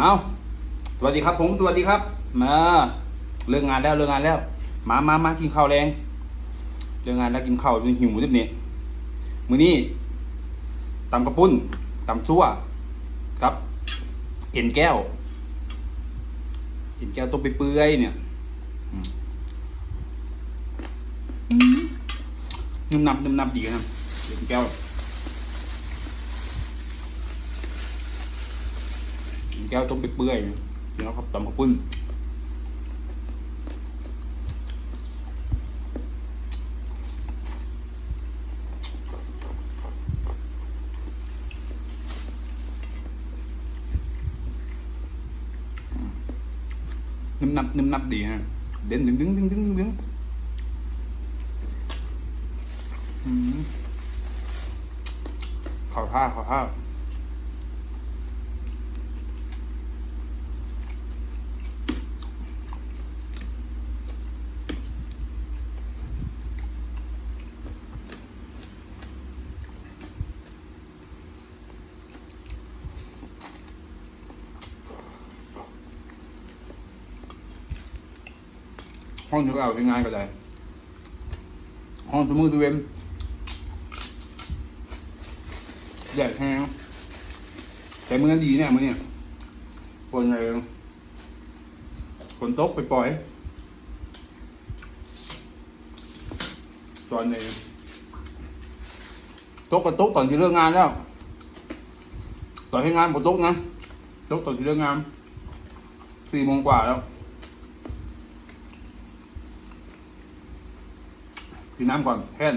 เอาสวัสดีครับผมสวัสดีครับมาเลิกงานแล้วเลิกงานแล้ว มามามากินข้าวแรงเลิกงานแล้วกินข้าวหิวนิดนี้มื้อนี้ตำกระปุ้นตำซั่วครับ เอ็นแก้ว เอ็นแก้วต้มไปเปื่อยๆเนี่ยอืมนุ่มนำนุ่มนำดีนะเอ็นแก้ว แก้วต้มไปเปื่อยๆแล้วครับตำข้าวปุ้นนุ่มนับนุ่มนับดีฮะ เด่นดึงดึงดึงดึงดึงขอท่าขอท่า ห้องที่เราทำงานก็ได้ ห้องตัวมือตัวเวนแดดแห้งแต่เมื่อนั้นดีเนี่ยมือเนี่ยฝนไงฝนตกไปปล่อย ตอนนี้ตกก็ตกตอนที่เลิกงานแล้วตอนที่งานผมตกนะตกตอนที่เลิกงานสี่โมงกว่าแล้ว กินน้ำก่อนแท่น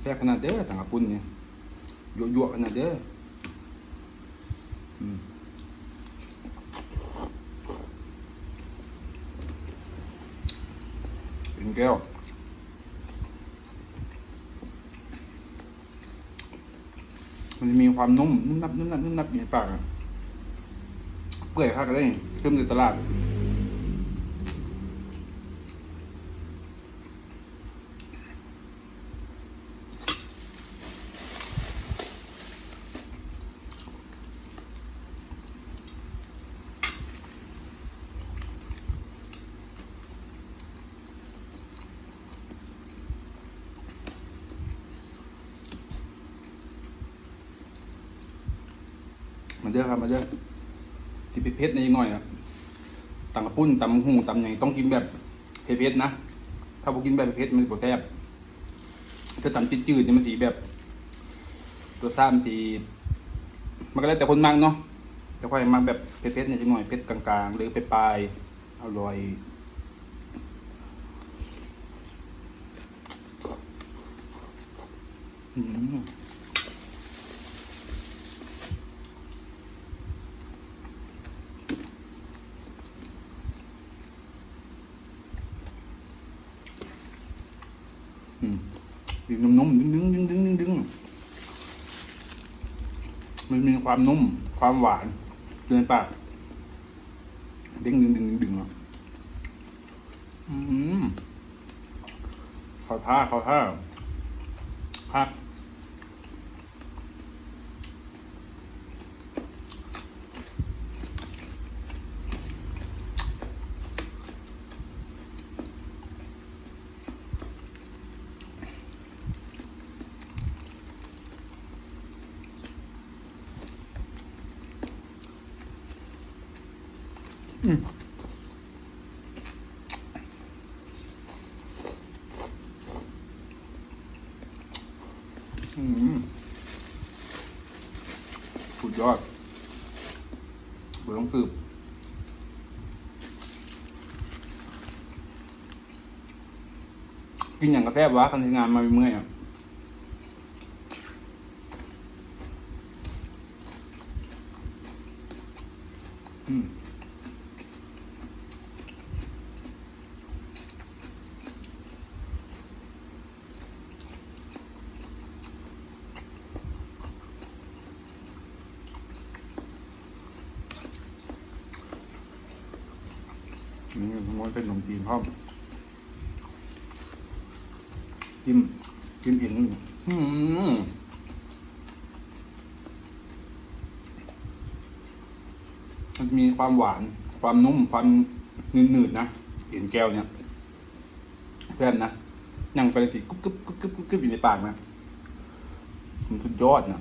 แซ่บขนาดเด้อต่างกับปุ่นเนี่ยยั่วๆขนาดเด้อเป็นแก้ว มันจะมี ความนุ่มนุ่มนับนุ่มนับนุ่มนับอยู่ในปากอะเปื่อยคักเลยขึ้นในตลาด เด้อครับมาเด้อที่เผ็ดๆในอยหน่อยนะตำกระปุ้นตำหูตำอย่างต้องกินแบบเผ็ดๆนะ ถ้าบ่กินแบบเผ็ดมันบ่แซ่บถ้าตำจืดๆนี่มันสีแบบ ตัวซ้ำสีมันก็แล้วแต่คนมักเนาะแต่ค่อยมักแบบเผ็ดๆในอยจังหน่อยเผ็ดกลางๆ หรือไปปลายอร่อยอืม ดึงนุ่มๆดึงๆดึงๆดึงๆมันมีความนุ่ม ความหวานอยู่ในปากดึงดึงดึงดึงดึงอะอืมเขาท่าเขาท่าพัก สุดยอดบอร์ต้องสืบกินอย่างกระแทบวะคันทำงานมาเมื่อยอะอืม นี่มันเป็นขนมจีนพร้อมจิ้มจิ้มเห็นอืมมันมีความหวาน ความนุ่ม ความหนืดๆนะเห็นแก้วเนี่ยแซ่บนะยังไปเลยสิกุ๊บกุ๊บกุ๊บกุ๊บกุ๊บกุ๊บอยู่ในปากนะมันสุดยอดนะ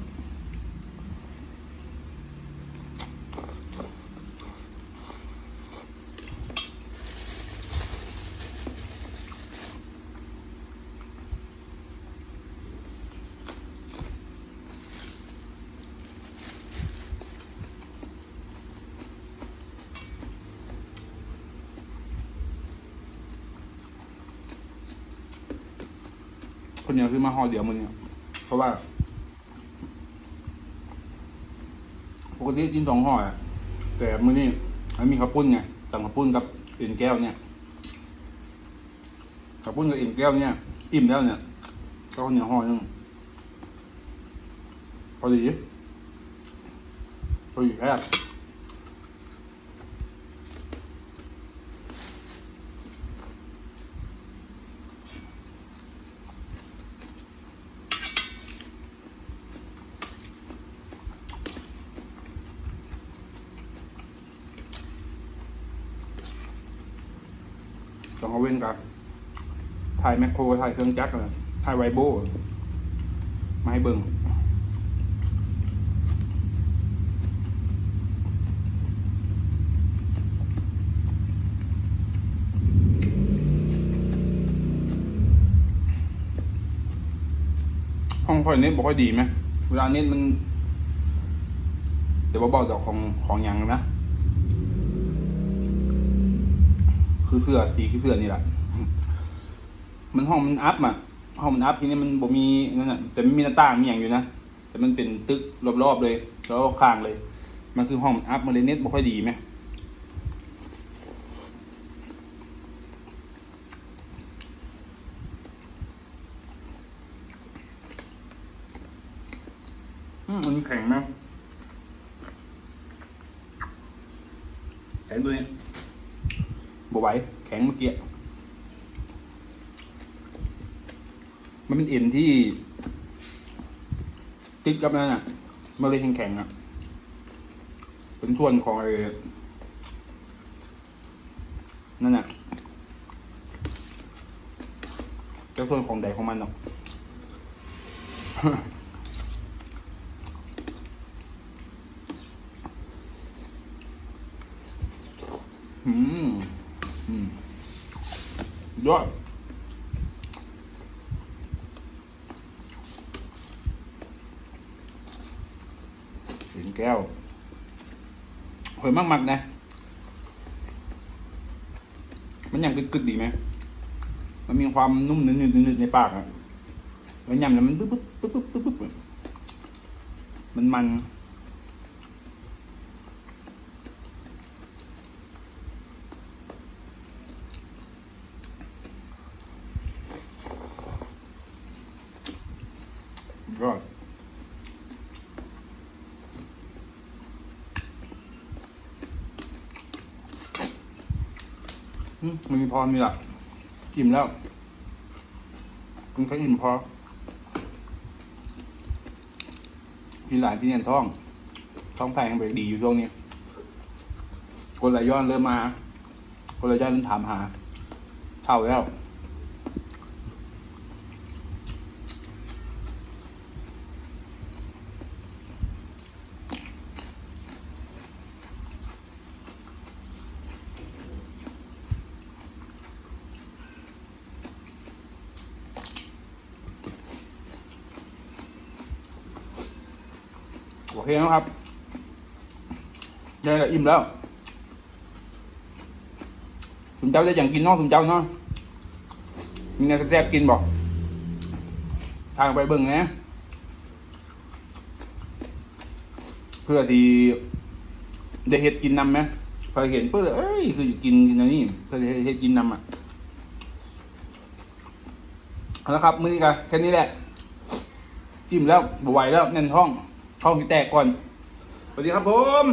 คนเดียวคือมาห่อเดียวมันเนี่ยเพราะว่า ปกติกินสองห่ออะแต่มือนี้มันมีข้าวปุ้นไงสั่งข้าวปุ้นกับเอ็นแก้วเนี่ยข้าวปุ้นกับเอ็นแก้วเนี่ยอิ่มแล้วเนี่ยก็ข้าวเหนียวห่อนึงพอดีพอดีแค่บต้องเอาเว้ นกับถ่ายแมคโครถ่ายเครื่องจักรเลยถ่ายไวโบมาให้เบิ่งห้องค่อยเน็ตบอกค่อยดีไหมเวลาเน็ตมัน เดี๋ยวบอกดอกของของยังนะ คือเสื้อสีคือเสื้อนี่แหละมันห้องมันอัพอะห้องมันอัพทีนี้มันบ่มีนั่นน่ะแต่มันมีหน้าต่างมีอย่างอยู่นะแต่มันเป็นตึกรอบๆเลย แล้วก็ข้างเลย มันคือห้องมันอัพมันเลยเน็ตบ่ค่อยดีไหมมันแข็งมากแข็งตัวนี้ บไหวแข็งเมื่อกี้มันเป็นเอ็นที่ ติดกับนั่นอะมันเลยแข็งๆอะ เป็นส่วนของไอ้นั่นอะเป็นส่วนของใดของมันเนาะอืมอืม ยอดสียงแก้วหอยมากมักนะ มันยำกึดๆดีไหม มันมีความนุ่มหนึบๆๆในปากอะแล้วยำแล้วมันปึ๊บปึ๊บปึ๊บปึ๊บปึ๊บปึ๊บมันมัน ยอดอื มมีพอมีหละอิ่มแล้วกินแค่อิ่มพอพี่หลายพี่เนียนท้อง ท้องแพงไปดีอยู่ช่วงนี้คนไหลย้อนเริ่มมา คนไหลย้อนเริ่มถามหาเช่าแล้ว โอเคนะครับได้แล้วอิ่มแล้วสุนเจ้าได้อย่างกินน้องสุนเจ้าเนาะมีแนแซ่บๆกินบอกทางไปเบิ่งนะเพื่อที่ได้เห็ดกินนำไหมพอเห็นเพื่อเอ้ยคืออยู่กินกินอันนี้เพื่อเห็ดกินนำอะเอาละครับ มือนี้กันแค่นี้แหละอิ่มแล้วบไหวแล้วแน่นท้อง ท้องสิแตกก่อนสวัสดีครับผม